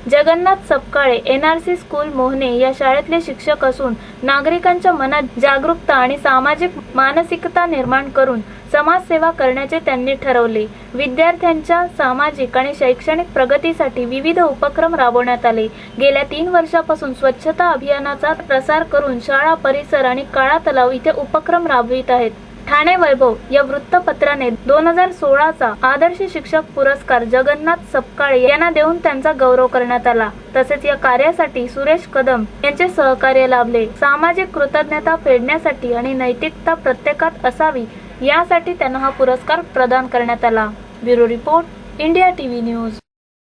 Jagannath Sapkale N R C school Mohane या शाळेतले शिक्षक असून नागरिकांच्या मनात जागरूकता आणि सामाजिक मानसिकता निर्माण करून समाजसेवा करण्याचे त्यांनी ठरवले. विद्यार्थ्यांच्या सामाजिक आणि शैक्षणिक प्रगतीसाठी विविध उपक्रम राबवण्यात आले. गेल्या तीन वर्षापासून स्वच्छता अभियानाचा प्रसार करून शाळा परिसर आणि काळा तलाव इथे उपक्रम राबवित आहेत. ठाणे वैभव या वृत्तपत्राने दोन हजार सोळाचा आदर्श शिक्षक पुरस्कार जगन्नाथ सपकाळे यांना देऊन त्यांचा गौरव करण्यात आला. तसेच या कार्यासाठी सुरेश कदम यांचे सहकार्य लाभले. सामाजिक कृतज्ञता फेडण्यासाठी आणि नैतिकता प्रत्येकात असावी यासाठी त्यांना हा पुरस्कार प्रदान करण्यात आला. Bureau report India TV news.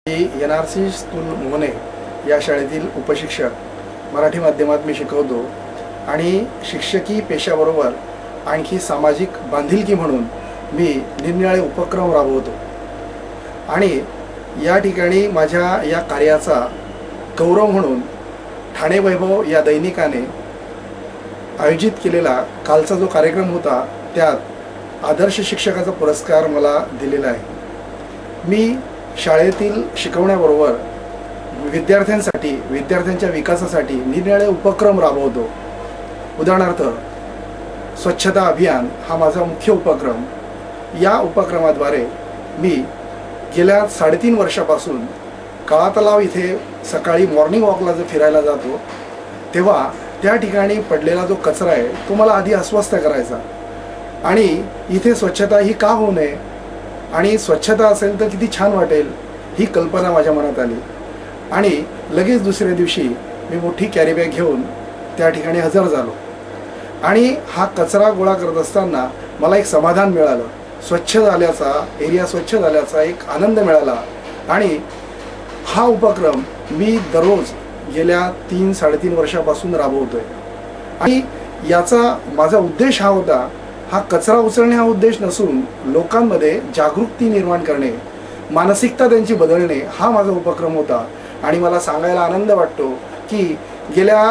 N R C school Mone या शाळेतील उपशिक्षक. मराठी माध्यमात मी शिकवतो. आणि शिक्षकी पेशाबरोबर आणखी सामाजिक बांधिलकी म्हणून मी निरनिराळे उपक्रम राबवतो. आणि या ठिकाणी माझ्या या कार्याचा गौरव म्हणून ठाणे वैभव या दैनिकाने आयोजित केलेला कालचा जो कार्यक्रम होता त्यात आदर्श शिक्षकाचा पुरस्कार मला दिलेला आहे. मी शाळेतील शिकवण्याबरोबर विद्यार्थ्यांसाठी विद्यार्थ्यांच्या विकासासाठी निरनिराळे उपक्रम राबवतो. उदाहरणार्थ स्वच्छता अभियान हा माझा मुख्य उपक्रम. या उपक्रमाद्वारे मी गेल्या साडेतीन वर्षापासून काळा तलाव इथे सकाळी मॉर्निंग वॉकला जर फिरायला जातो तेव्हा त्या ठिकाणी पडलेला जो कचरा आहे तो मला आधी अस्वस्थ करायचा. आणि इथे स्वच्छता ही का होऊ नये आणि स्वच्छता असेल तर किती छान वाटेल ही कल्पना माझ्या मनात आली. आणि लगेच दुसऱ्या दिवशी मी मोठी कॅरीबॅग घेऊन त्या ठिकाणी हजर झालो. आणि हा कचरा गोळा करत असताना मला एक समाधान मिळालं. स्वच्छ झाल्याचा एरिया स्वच्छ झाल्याचा एक आनंद मिळाला. आणि हा उपक्रम मी दररोज गेल्या तीन साडेतीन वर्षापासून राबवतो आहे आणि याचा माझा उद्देश हा होता हा कचरा उचलणे हा उद्देश नसून लोकांमध्ये जागरूकती निर्माण करणे मानसिकता त्यांची बदलणे हा माझा उपक्रम होता. आणि मला सांगायला आनंद वाटतो की गेल्या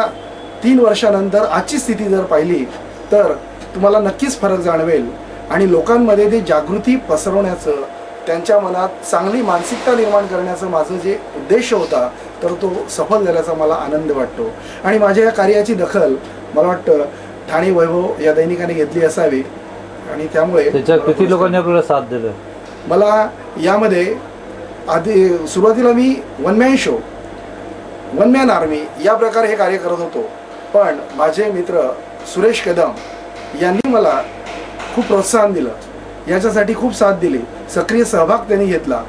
तीन वर्षानंतर आजची स्थिती जर पाहिली तर तुम्हाला नक्कीच फरक जाणवेल. आणि लोकांमध्ये ते जागृती पसरवण्याचं त्यांच्या मनात चांगली मानसिकता निर्माण करण्याचं माझं जे उद्देश होता तर तो सफल झाल्याचा मला आनंद वाटतो. आणि माझ्या या कार्याची दखल मला वाटतं ठाणे वैभव या दैनिकाने घेतली असावी. आणि त्यामुळे त्याच्या किती लोकांनी आपल्याला साथ दिलं? मला यामध्ये आधी सुरुवातीला मी one man show one man army या प्रकारे हे कार्य करत होतो. पण माझे मित्र सुरेश कदम यांनी मला खूप प्रोत्साहन दिलं. याच्यासाठी खूप साथ दिली. सक्रिय सहभाग त्यांनी घेतला.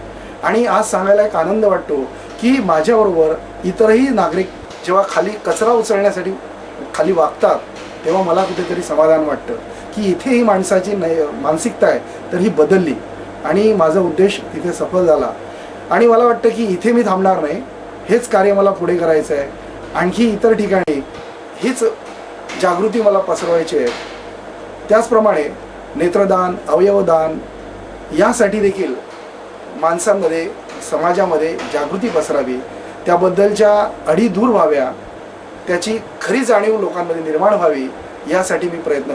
आणि आज सांगायला एक आनंद वाटतो की माझ्याबरोबर इतरही नागरिक जेव्हा खाली कचरा उचलण्यासाठी खाली वागतात तेव्हा मला कुठेतरी समाधान वाटतं की इथे ही माणसाची नै मानसिकता आहे तर ही बदलली. आणि माझा उद्देश तिथे सफल झाला. आणि मला वाटतं की इथे मी थांबणार नाही. हेच कार्य मला पुढे करायचं आहे आणखी इतर ठिकाणी हीच जागृती मला पसरवायची आहे. त्याचप्रमाणे नेत्रदान अवयवदान यासाठी देखील माणसांमध्ये समाजामध्ये जागृती पसरावी. त्याबद्दलच्या अडी दूर व्हाव्या त्याची खरी जाणीव लोकांमध्ये निर्माण व्हावी यासाठी मी प्रयत्न